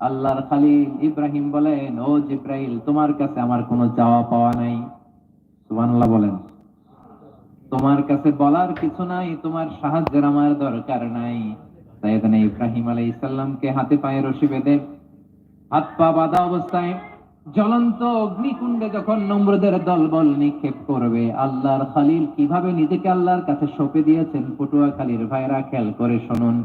আল্লাহর খালিল ইব্রাহিম বলেন, ও জিব্রাইল, তোমার কাছে আমার কোনো চাওয়া পাওয়া নাই। সুবহানাল্লাহ বলেন। তোমার কাছে বলার কিছু নাই, তোমার সাহায্যের আমার দরকার নাই। সাইয়েদনা ইব্রাহিম আলাইহিস সালামকে হাতে পায়ে রশি বেঁধে হাত পা বাঁধা অবস্থায় জ্বলন্ত অগ্নিকুণ্ডে যখন নম্রদের দলবল নিক্ষেপ করবে, আল্লাহর খালিল কীভাবে নিজেকে আল্লাহর কাছে সঁপে দিয়েছেন? পটুয়া খালির ভাইরা খেয়াল করে শুনুন।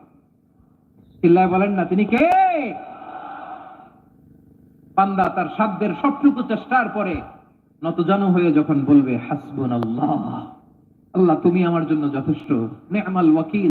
চিল্লায় বলেন না, তিনি কে? পান্দা তার সাধ্যের সবটুকু চেষ্টার পরে নতজানু হয়ে যখন বলবে হাসবুন আল্লাহ আল্লাহ তুমি আমার জন্য যথেষ্ট, নেমাল ওয়াকিল।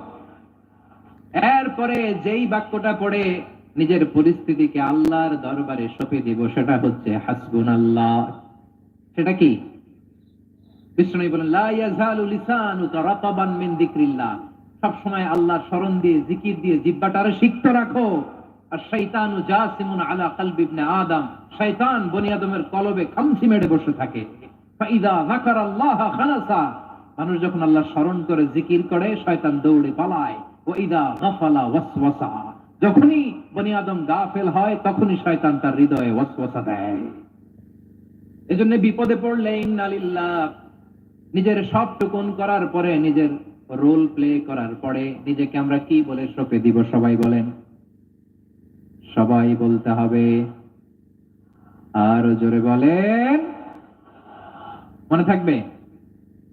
এরপরে যেই বাক্যটা পড়ে, নিজের পরিস্থিতিকে আল্লাহর দরবারে সঁপে দিব, সেটা হচ্ছে হাসবুন আল্লাহ সেটা কি? বিষ্ণু বলেন মিন যিকরিল্লাহ। সব সময় দিয়ে, জিকির দিয়ে সিক্ত রাখো। আর শয়তানু জাসিমুন আলা কলবি ইবনে আদম। শয়তান বনি আদমের কলবে খামচি মেরে বসে থাকে। ফাইদা যাকারাল্লাহ খালাসা। মানুষ যখন আল্লাহ স্মরণ করে, জিকির করে শয়তান দৌড়ে পালায়। যখনই বনি আদম গাফেল হয়, তখনই শয়তান তার হৃদয়ে ওয়াসওয়াসা দেয়। এজন্য বিপদে পড়লে ইন্নালিল্লাহ, নিজের সব টুকুন করার পরে নিজের রোল প্লে করার পরে নিজেকে আমরা কি বলে সপে দিব, সবাই বলেন? সবাই বলতে হবে, আর জোরে বলেন। মনে থাকবে?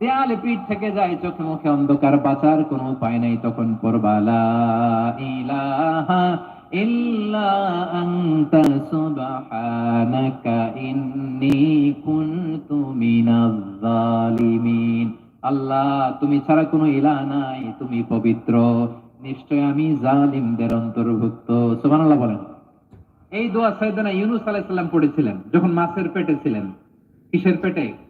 দেয়ালে পিঠ থেকে যায় চোখে মুখে অন্ধকার, বাঁচার কোনো উপায় নাই তখন পড়বা ইলাহা আল্লাহ, তুমি ছাড়া কোনো ইলাহ নাই, তুমি পবিত্র। নিশ্চয় আমি জালিমদের অন্তর্ভুক্ত। সুবহানাল্লাহ বলেন। এই দোয়া সাইয়েদনা ইউনুস আলাইহিস সালাম পড়েছিলেন, যখন মাছের পেটে ছিলেন। কিসের পেটে?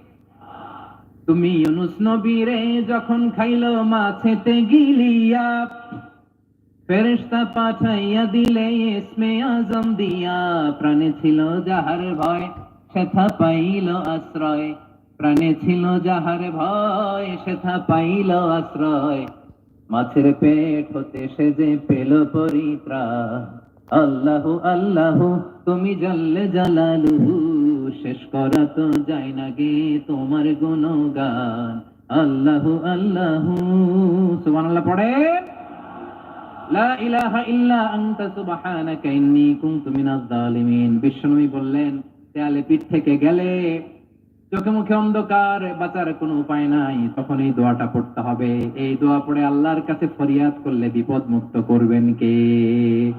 তুমি ইউনুস নবীরে যখন খাইল মাছেতে গিলিয়া, ফেরেশতা পাঠাইয়া দিলে, ইসমে আজম দিয়া। প্রাণে ছিল যাহার ভয়, সেথা পাইল আশ্রয়। প্রাণে ছিল যাহার ভয়, সেথা পাইল আশ্রয়। মাছের পেট হতে সে যে পেল পরিত্রা আল্লাহ আল্লাহ, তুমি জালালু শেষ করা তো যায় না গে তোমার গুণগান। আল্লাহ আল্লাহ। পিঠ থেকে গেলে চোখে মুখে অন্ধকার, বাঁচার কোনো উপায় নাই তখন এই দোয়াটা হবে। এই দোয়া পড়ে আল্লাহর কাছে ফরিয়াদ করলে বিপদ মুক্ত করবেন কে?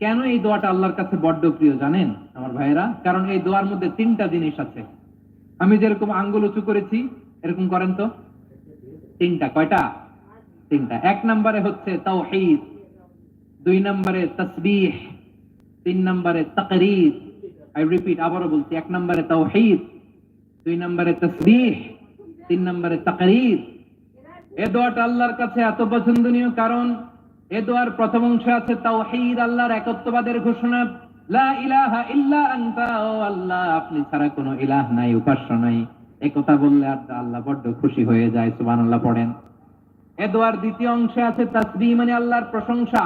কেন এই দোয়াটা আল্লাহর কাছে বড্ড প্রিয় জানেন আমার ভাইয়েরা? কারণ এই দোয়ার মধ্যে তিনটা জিনিস আছে। আমি যেরকম আঙ্গুল উঁচু করেছি, এরকম করেন তো? তিনটা। কয়টা? তিনটা। এক নম্বরে হচ্ছে তাওহীদ, দুই নম্বরে তসবিহ, তিন নম্বরে তাকরীর। আই রিপিট আবারও বলছি, এক নম্বরে তাওহীদ, দুই নম্বরে তসবিহ, তিন নম্বরে তাকরীর। এ দোয়াটা আল্লাহর কাছে এত পছন্দনীয় কারণ এ দোয়ার প্রথম অংশে আছে তাওহীদ, আল্লাহর একত্ববাদের ঘোষণা। লা ইলাহা ইল্লা আনতা, ও আল্লাহ, আপনি ছাড়া কোনো ইলাহ নাই, উপাস্য নাই। এই কথা বললে আল্লাহ বড্ড খুশি হয়ে যায়, সুবহানাল্লাহ পড়েন। এ দোয়ার দ্বিতীয় অংশে আছে তাসবিহ মানে আল্লাহর প্রশংসা।